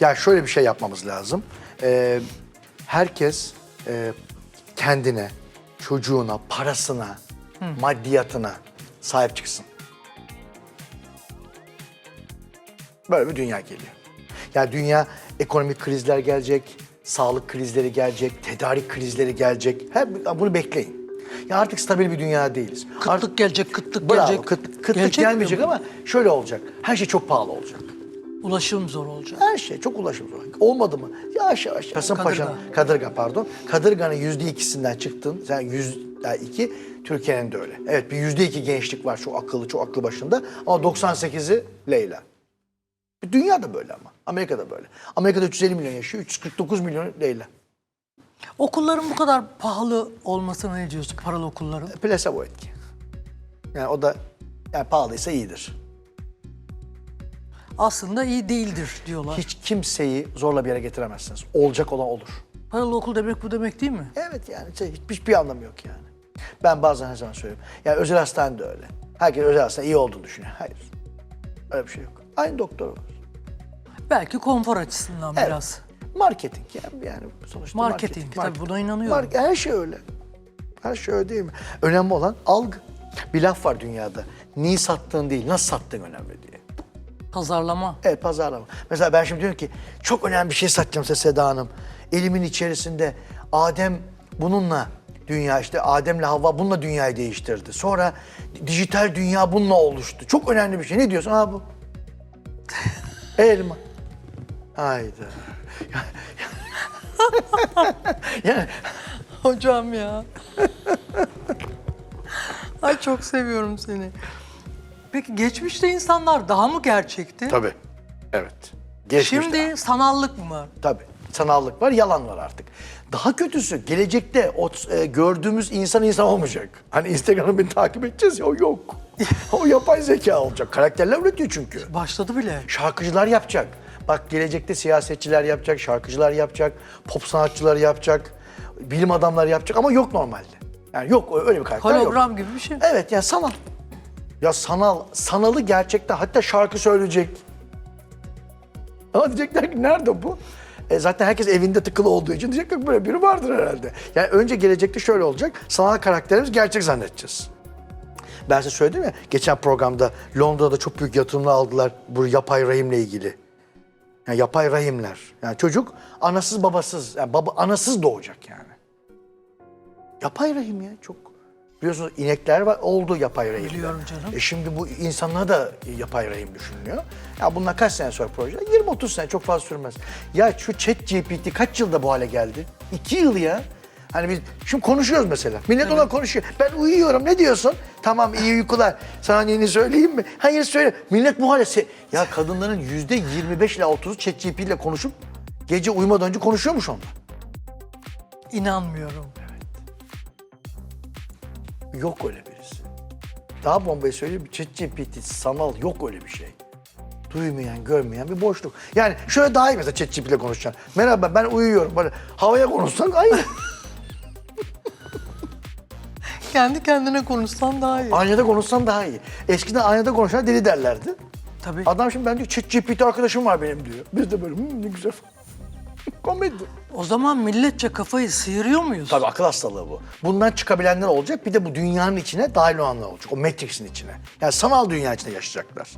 Ya şöyle bir şey yapmamız lazım. Ee, herkes e, kendine, çocuğuna, parasına, maddiyatına sahip çıksın. Böyle bir dünya geliyor. Ya dünya ekonomik krizler gelecek, sağlık krizleri gelecek, tedarik krizleri gelecek. Hep bunu bekleyin. Ya artık stabil bir dünya değiliz. Artık Kıtlık gelecek, kıtlık Bravo, gelecek. kıt, kıtlık Gelecek mi gelmeyecek ama şöyle olacak. Her şey çok pahalı olacak. Ulaşım zor olacak. Her şey çok ulaşım zor. Olmadı mı? Yavaş yavaş. Kasımpaşa'nın, Kadırga pardon. Kadırga'nın yüzde ikisinden çıktın. Sen yüzde iki, Türkiye'nin de öyle. Evet bir yüzde iki gençlik var çok akıllı, çok aklı başında. Ama 98'i Leyla. Dünya da böyle ama. Amerika'da böyle. Amerika'da 350 milyon yaşıyor, 349 milyon Leyla. Okulların bu kadar pahalı olmasına ne diyorsun paralı okulların? Plasebo etki. Yani o da yani pahalıysa iyidir. Aslında iyi değildir diyorlar. Hiç kimseyi zorla bir yere getiremezsiniz. Olacak olan olur. Paralı okul demek bu demek değil mi? Evet yani şey, hiçbir bir anlamı yok yani. Ben bazen her zaman söylüyorum. Yani özel hastane de öyle. Herkes özel hastane iyi olduğunu düşünüyor. Hayır. Öyle bir şey yok. Aynı doktor var. Belki konfor açısından Evet. biraz. Marketing yani, yani sonuçta Marketing, tabii buna inanıyorum. Mark- her şey öyle. Her şey öyle değil mi? Önemli olan algı. Bir laf var dünyada. Niye sattığın değil, nasıl sattığın önemli diye. Pazarlama. Evet pazarlama. Mesela ben şimdi diyorum ki çok önemli bir şey satacağım size Seda Hanım. Elimin içerisinde Adem bununla dünya işte Adem'le Havva bununla dünyayı değiştirdi. Sonra dijital dünya bununla oluştu. Çok önemli bir şey. Ne diyorsun? Ha bu. Elma. Hayda. yani Hocam ya. Ay çok seviyorum seni. Peki geçmişte insanlar daha mı gerçekti? tabii. Evet. Geçmişte. Şimdi sanallık mı? Tabii. Sanallık var, yalan var artık. Daha kötüsü gelecekte o e, gördüğümüz insan insan olmayacak. Hani Instagram'ı beni takip edeceğiz ya o yok. o yapay zeka olacak. Karakterler üretiyor çünkü. Başladı bile. Şarkıcılar yapacak. Bak gelecekte siyasetçiler yapacak, şarkıcılar yapacak, pop sanatçıları yapacak, bilim adamları yapacak ama yok normalde. Yani yok öyle bir karakter yok. Hologram gibi bir şey. Evet yani sanal. Ya sanal, sanalı gerçekten hatta şarkı söyleyecek. Ama diyecekler ki nerede bu? E zaten herkes evinde tıkılı olduğu için diyecekler ki böyle biri vardır herhalde. Yani önce gelecekte şöyle olacak. Sanal karakterimiz gerçek zannedeceğiz. Ben size söyledim ya geçen programda Londra'da çok büyük yatırımlar aldılar bu yapay rahimle ilgili. Yani yapay rahimler. Yani çocuk anasız babasız, yani baba anasız doğacak yani. Yapay rahim ya çok. Biliyorsunuz inekler var oldu yapay rahimler. Biliyorum canım. E şimdi bu insanlara da yapay rahim düşünülüyor. Ya bunlar kaç sene sonra proje? 20-30 sene çok fazla sürmez. Ya şu chat GPT kaç yılda bu hale geldi? 2 yıl ya. Hani biz şimdi konuşuyoruz mesela. Millet ona konuşuyor. Ben uyuyorum ne diyorsun? Tamam iyi uykular. Sana yeni söyleyeyim mi? Hayır söyle. Millet bu hale... Ya kadınların yüzde 25 ile 30'u chat GPT ile konuşup gece uyumadan önce konuşuyormuş onlar. İnanmıyorum. Yok öyle birisi. Daha bombayı söyleyeyim. ChatGPT sanal yok öyle bir şey. Duymayan, görmeyen bir boşluk. Yani şöyle daha iyi mesela ChatGPT ile konuşacaksın. Merhaba ben uyuyorum. Böyle havaya konuşsan aynı. Kendi kendine konuşsan daha iyi. aynada konuşsan daha iyi. Eskiden aynada konuşan deli derlerdi. Tabii. Adam şimdi ben diyor ChatGPT arkadaşım var benim diyor. Biz de böyle "Hmm, ne güzel. Komedi. O zaman milletçe kafayı sıyırıyor muyuz? Tabii akıl hastalığı bu. Bundan çıkabilenler olacak. Bir de bu dünyanın içine dahil olanlar olacak. O Matrix'in içine. Yani sanal dünya içinde yaşayacaklar.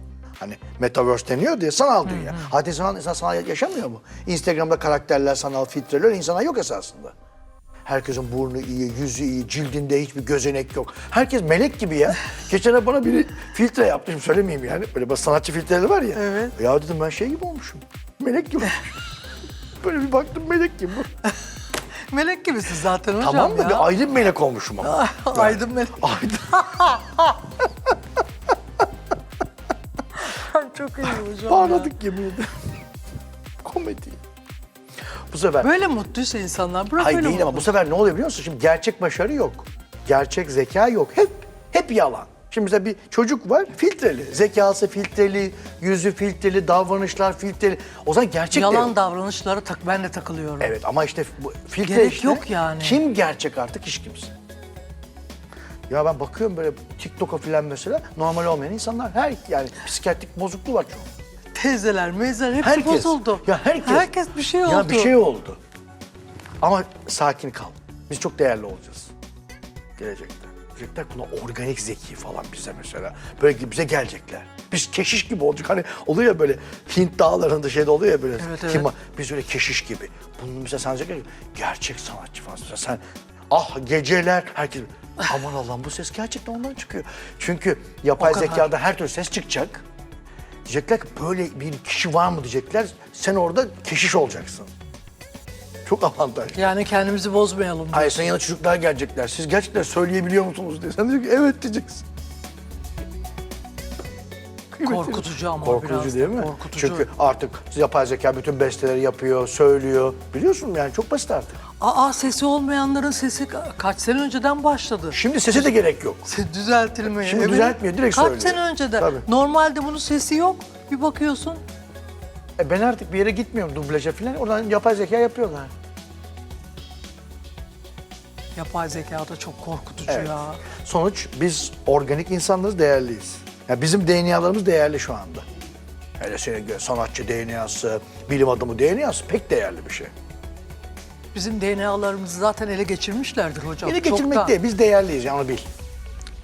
Hani Metaverse deniyor diye sanal dünya. Hadi sanal insan sanal yaşamıyor mu? Instagram'da karakterler, sanal filtreler insanlar yok esasında. Herkesin burnu iyi, yüzü iyi, cildinde hiçbir gözenek yok. Herkes melek gibi ya. Geçen bana biri filtre yaptı. Şimdi söylemeyeyim yani. Böyle sanatçı filtreleri var ya. Evet. Ya dedim ben şey gibi olmuşum. Melek gibi olmuşum. Böyle bir baktım melek gibi. Melek gibisin zaten hocam Tamam da ya. bir bir melek olmuşum ama. Aydın melek. Aydın. Çok iyi hocam ya. Bağladık yemin ederim. Komedi. Bu sefer... Böyle mutluysa insanlar bırak Hayır öyle değil ama bu sefer ne oluyor biliyor musun? Şimdi gerçek başarı yok. Gerçek zeka yok. Hep hep yalan. Şimdi mesela bir çocuk var filtreli. Zekası filtreli, yüzü filtreli, davranışlar filtreli. O zaman gerçek de Yalan yok. davranışlara tak ben de takılıyorum. Evet ama işte bu filtre Gerek işte. yok yani. Kim gerçek artık hiç kimse. Ya ben bakıyorum böyle TikTok'a falan mesela normal olmayan insanlar her yani psikiyatrik bozukluğu var çoğu. teyzeler, meyzeler hepsi Herkes. bozuldu. Ya herkes. Herkes bir şey oldu. Ya bir şey oldu. Ama sakin kal. Biz çok değerli olacağız. Gelecekte. Diyecekler buna organik zeki falan bize mesela. Böyle bize gelecekler. Biz keşiş gibi olacak. Hani oluyor ya böyle Hint dağlarında şeyde oluyor ya böyle. Evet, evet. Kim- biz öyle keşiş gibi. Bunu mesela sen ki, gerçek sanatçı falan. Mesela sen ah geceler herkes aman Allah'ım bu ses gerçekten ondan çıkıyor. Çünkü yapay zekada her türlü ses çıkacak. Diyecekler ki böyle bir kişi var mı diyecekler. Sen orada keşiş olacaksın. Çok avantajlı. Yani kendimizi bozmayalım. Hayır sen yana çocuklar gelecekler. Siz gerçekten söyleyebiliyor musunuz diye. Sen diyeceksin ki evet diyeceksin. Korkutucu ama Korkutucu biraz. da, değil mi? Korkutucu. Çünkü artık yapay zeka bütün besteleri yapıyor, söylüyor. Biliyorsun yani çok basit artık. Aa sesi olmayanların sesi ka- kaç sene önceden başladı. Şimdi sese de gerek yok. Se- Düzeltilmeye. Şimdi düzeltmiyor, direkt Kaç söylüyor. sene önceden. Tabii. Normalde bunun sesi yok. Bir bakıyorsun. E ben artık bir yere gitmiyorum dublaja falan. Oradan yapay zeka yapıyorlar. Yapay zeka da çok korkutucu Evet. ya. Sonuç biz organik insanlarız, değerliyiz. Ya bizim DNA'larımız değerli şu anda. Hele senin sanatçı DNA'sı, bilim adamı DNA'sı pek değerli bir şey. Bizim DNA'larımızı zaten ele geçirmişlerdir hocam. Yine Çoktan. geçirmek değil, biz değerliyiz yani onu bil.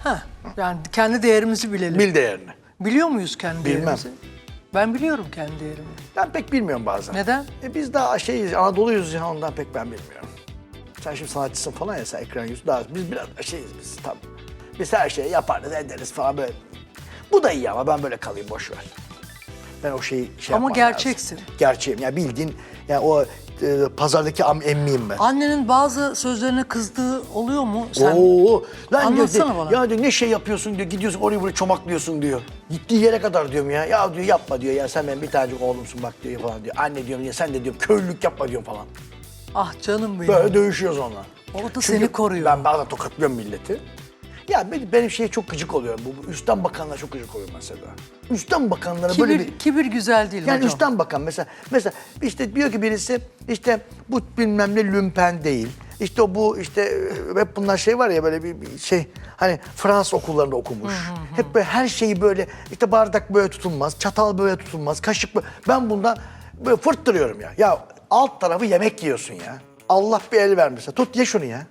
Heh, yani kendi değerimizi bilelim. Bil değerini. Biliyor muyuz kendi Bilmem. değerimizi? Ben biliyorum kendi değerimi. Ben pek bilmiyorum bazen. Neden? E biz daha şeyiz, Anadolu'yuz ya ondan pek ben bilmiyorum. Sen şimdi sanatçısın falan ya sen ekran yüzü daha biz biraz şeyiz biz tabii. Biz her şeyi yaparız ederiz falan böyle. Bu da iyi ama ben böyle kalayım boş ver. Ben o şeyi şey Ama yapmam gerçeksin. Lazım. Gerçeğim ya bildiğin ya o e, pazardaki am emmiyim ben. Annenin bazı sözlerine kızdığı oluyor mu? Sen Oo, lan Anlatsana diyor, bana. Ya diyor ne şey yapıyorsun diyor, gidiyorsun orayı buraya çomaklıyorsun diyor. Gittiği yere kadar diyorum ya. Ya diyor yapma diyor ya sen benim bir tanecik oğlumsun bak diyor falan diyor. Anne diyorum ya sen de diyorum köylülük yapma diyorum falan. ah canım benim. Böyle dövüşüyoruz onunla. O da seni koruyor. Ben bazen tokatlıyorum milleti. Ya benim, benim şeye çok gıcık oluyorum. Bu, bu üstten bakanlara çok gıcık oluyorum mesela. Üstten bakanlara kibir, böyle bir... kibir güzel değil Yani hocam. üstten bakan mesela, mesela işte diyor ki birisi işte bu bilmem ne lümpen değil. İşte o bu işte e, hep bunlar şey var ya böyle bir, bir şey hani Fransız okullarında okumuş. Hep böyle her şeyi böyle işte bardak böyle tutulmaz, çatal böyle tutulmaz, kaşık böyle. Ben bundan böyle fırttırıyorum ya. Ya alt tarafı yemek yiyorsun ya. Allah bir el vermişse tut ye şunu ya.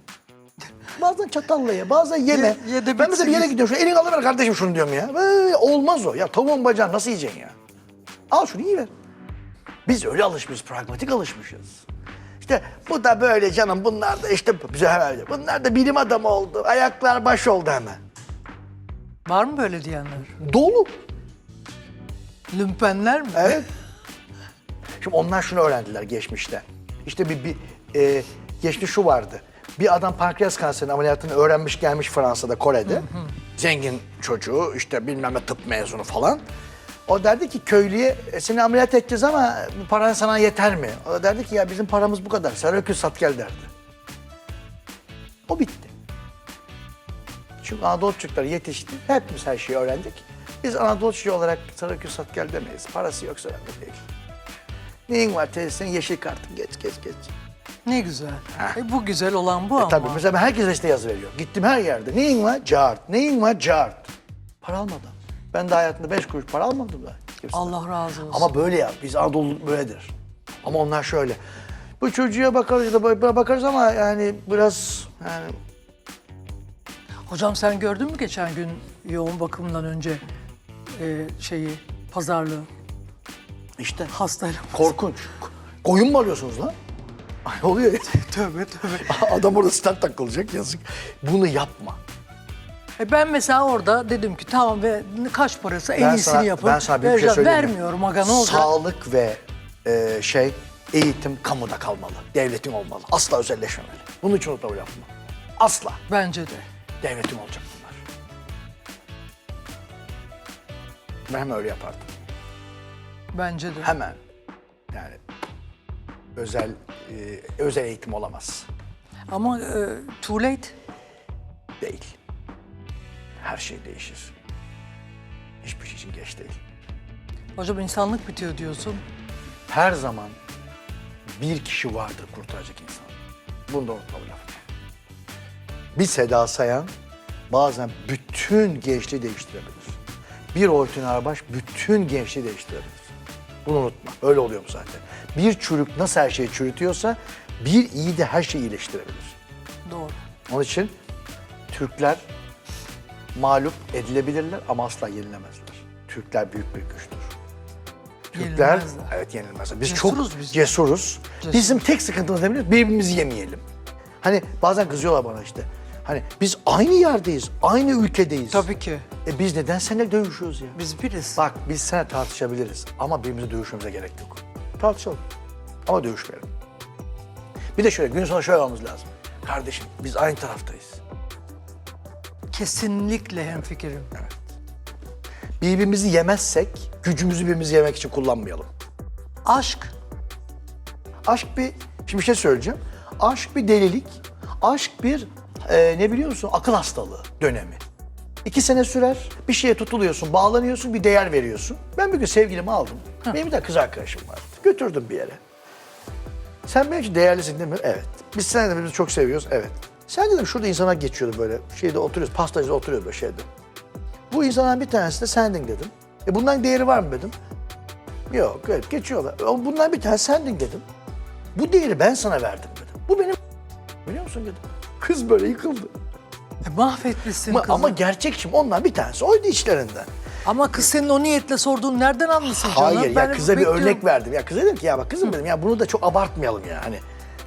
Bazen çatalla ye, bazen yeme. Ye- ye de ben mesela bir yere gidiyorum, şu elini alıver kardeşim şunu diyorum ya. Böyle olmaz o. Ya tavuğun bacağını nasıl yiyeceksin ya? Al şunu yiyiver. Biz öyle alışmışız, pragmatik alışmışız. İşte bu da böyle canım, bunlar da işte bize hemen bunlar da bilim adamı oldu, ayaklar baş oldu hemen. Var mı böyle diyenler? Dolu. Lümpenler mi? Evet. Şimdi onlar şunu öğrendiler geçmişte. İşte bir, bir e, geçmiş şu vardı. Bir adam pankreas kanserinin ameliyatını öğrenmiş gelmiş Fransa'da, Kore'de. Zengin çocuğu, işte bilmem ne tıp mezunu falan. O derdi ki köylüye "E, seni ameliyat edeceğiz ama paran sana yeter mi? O derdi ki ya bizim paramız bu kadar. Sen öküz sat gel derdi. O bitti. Çünkü Anadolu çocukları yetişti. Hepimiz her şeyi öğrendik. Biz Anadolu çocuğu olarak Sarıkül sat gel demeyiz. Parası yoksa önemli değil. Neyin var teyze senin yeşil kartın geç geç geç. Ne güzel. E, bu güzel olan bu E ama. tabii mesela ben herkese işte yazı veriyor. Gittim her yerde. Neyin var? Cart. Neyin var? Cart. Para almadım. Ben de hayatımda beş kuruş para almadım da. kimseden. Allah razı olsun. Ama böyle ya. Biz Anadolu böyledir. Ama onlar şöyle. Bu çocuğa bakarız da bakarız ama yani biraz yani Hocam sen gördün mü geçen gün yoğun bakımdan önce e, şeyi, pazarlığı, işte hastayla? korkunç. Koyun mu alıyorsunuz lan? Ay oluyor. Tövbe tövbe. Adam orada stand takılacak yazık. Bunu yapma. E ben mesela orada dedim ki tamam ve kaç parası en Ben iyisini sana- yapın. Ben sana bir şey Vereceğim. söyleyeyim mi? Vermiyorum aga ne olacak? Sağlık ve e, şey eğitim kamuda kalmalı. Devletin olmalı. Asla özelleşmemeli. Bunun için unutma bu lafımı. Asla. Bence de. Devletin olacak bunlar. Ben hemen öyle yapardım. Bence de. Hemen. Yani özel e, özel eğitim olamaz. Ama e, too late. Değil. Her şey değişir. Hiçbir şey için geç değil. Hocam insanlık bitiyor diyorsun. her zaman bir kişi vardır kurtaracak insan. Bunu da unutma bu lafı. Bir Seda Sayan bazen bütün gençliği değiştirebilir. Bir Oytun Arbaş bütün gençliği değiştirebilir. Bunu unutma. Öyle oluyor bu zaten. Bir çürük nasıl her şeyi çürütüyorsa bir iyi de her şeyi iyileştirebilir. Doğru. Onun için Türkler mağlup edilebilirler ama asla yenilemezler. Türkler büyük bir güçtür. Türkler Yenilmezler. evet yenilmezler. Biz Cesuruz çok biz cesuruz. Bizim tek sıkıntımız ne biliyor musun? Birbirimizi yemeyelim. Hani bazen kızıyorlar bana işte. Hani biz aynı yerdeyiz, aynı ülkedeyiz. Tabii ki. E biz neden seninle dövüşüyoruz ya? Biz biriz. Bak biz seninle tartışabiliriz ama birbirimize dövüşmemize gerek yok. Tartışalım ama dövüşmeyelim. Bir de şöyle gün sonu şöyle olmamız lazım. Kardeşim biz aynı taraftayız. Kesinlikle hemfikirim. Birbirimizi yemezsek gücümüzü birbirimizi yemek için kullanmayalım. Aşk. Aşk bir, şimdi bir şey söyleyeceğim. Aşk bir delilik, aşk bir e, ne biliyor musun akıl hastalığı dönemi. İki sene sürer, bir şeye tutuluyorsun, bağlanıyorsun, bir değer veriyorsun. Ben bir gün sevgilimi aldım. Benim bir de kız arkadaşım vardı. Götürdüm bir yere. Sen benim için değerlisin değil mi? Evet. Biz seninle de birbirimizi çok seviyoruz. Evet. Sen dedim şurada insanlar geçiyordu böyle. Şeyde oturuyoruz, pastacıda oturuyordu böyle şeyde. Bu insanların bir tanesi de sendin dedim. E bunların değeri var mı dedim. Yok, evet geçiyorlar. Ama bundan bir tane sendin dedim. Bu değeri ben sana verdim dedim. Bu benim biliyor musun dedim. Kız böyle yıkıldı. E, mahvetmişsin Ama, kızı. ama Ama, gerçek şimdi ondan bir tanesi oydu içlerinden. kız senin o niyetle sorduğunu nereden anlasın canım? Hayır Ben ya kıza bir bekliyorum. örnek verdim. Ya kıza dedim ki ya bak kızım dedim ya bunu da çok abartmayalım ya. Hani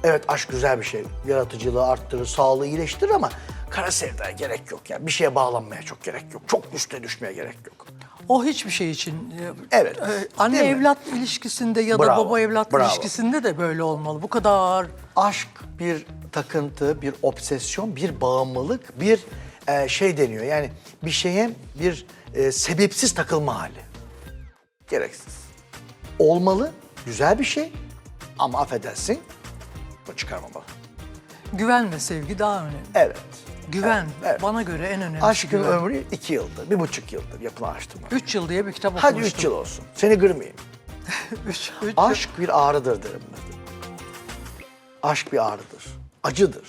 evet aşk güzel bir şey. Yaratıcılığı arttırır, sağlığı iyileştirir ama kara sevdaya gerek yok ya. Bir şeye bağlanmaya çok gerek yok. Çok üstüne düşmeye gerek yok. O hiçbir şey için. e, Evet. e, Anne Değil mi? ilişkisinde ya da Bravo, baba evlat bravo. ilişkisinde de böyle olmalı. Bu kadar Aşk bir takıntı, bir obsesyon, bir bağımlılık, bir e, şey deniyor. Yani bir şeye bir e, sebepsiz takılma hali. Gereksiz. Olmalı, güzel bir şey ama affedersin, bu çıkarmamalı. güven ve sevgi daha önemli. Evet. Güven evet. bana göre en önemlisi Aşkın güven. ömrü iki yıldır, bir buçuk yıldır yapılan araştırma. Üç yıl diye bir kitap Hadi okumuştum. üç yıl olsun. Seni kırmayayım. Üç, üç yıl. Aşk bir ağrıdır derim ben. Aşk bir ağrıdır. Acıdır.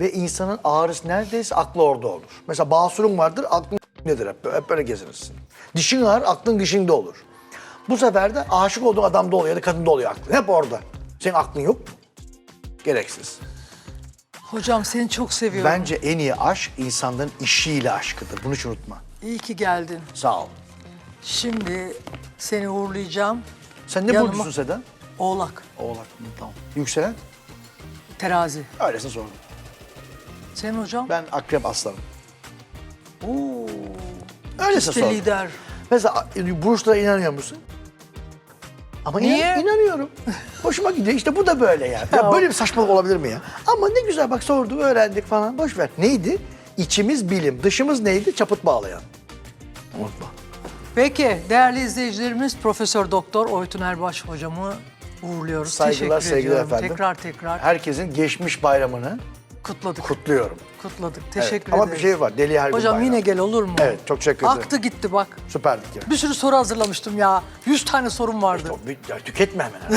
Ve insanın ağrısı neredeyse aklı orada olur. Mesela basurun vardır, aklın nedir hep, böyle- hep böyle gezinirsin. Dişin ağrır, aklın dişinde olur. Bu sefer de aşık olduğun adamda oluyor ya da kadında oluyor aklın. Hep orada. Senin aklın yok mu? Gereksiz. Hocam seni çok seviyorum. Bence en iyi aşk insanların işiyle aşkıdır. Bunu hiç unutma. İyi ki geldin. Sağ ol. Şimdi seni uğurlayacağım. Sen ne Yanıma- burcusun Seda? Oğlak, Oğlak. Hı, Tamam. Yükselen? terazi. Öylesine sordum. Senin hocam? Ben akrep aslanım. Oo. Öylesine İşte sordum. lider. Mesela e, burçlara inanıyor musun? Ama inan- Niye? inanıyorum. Hoşuma gidiyor. İşte bu da böyle yani. Ya böyle bir saçmalık olabilir mi ya? Ama ne güzel bak sordum, öğrendik falan. Boş ver. Neydi? İçimiz bilim, dışımız neydi? Çaput bağlayan. Unutma. Peki değerli izleyicilerimiz Profesör Doktor Oytun Erbaş hocamı uğurluyoruz. Saygılar, Teşekkür sevgiler ediyorum. efendim. Tekrar tekrar Herkesin geçmiş bayramını kutladık. kutluyorum. Kutladık. Evet. Teşekkür Ama ederim. bir şey var. Deli her Hocam yine gel olur mu? Evet, çok teşekkür ederim. Aktı gitti bak. Süperdik ya. Bir sürü soru hazırlamıştım ya. 100 tane sorum vardı. Bir- ya tüketme hemen.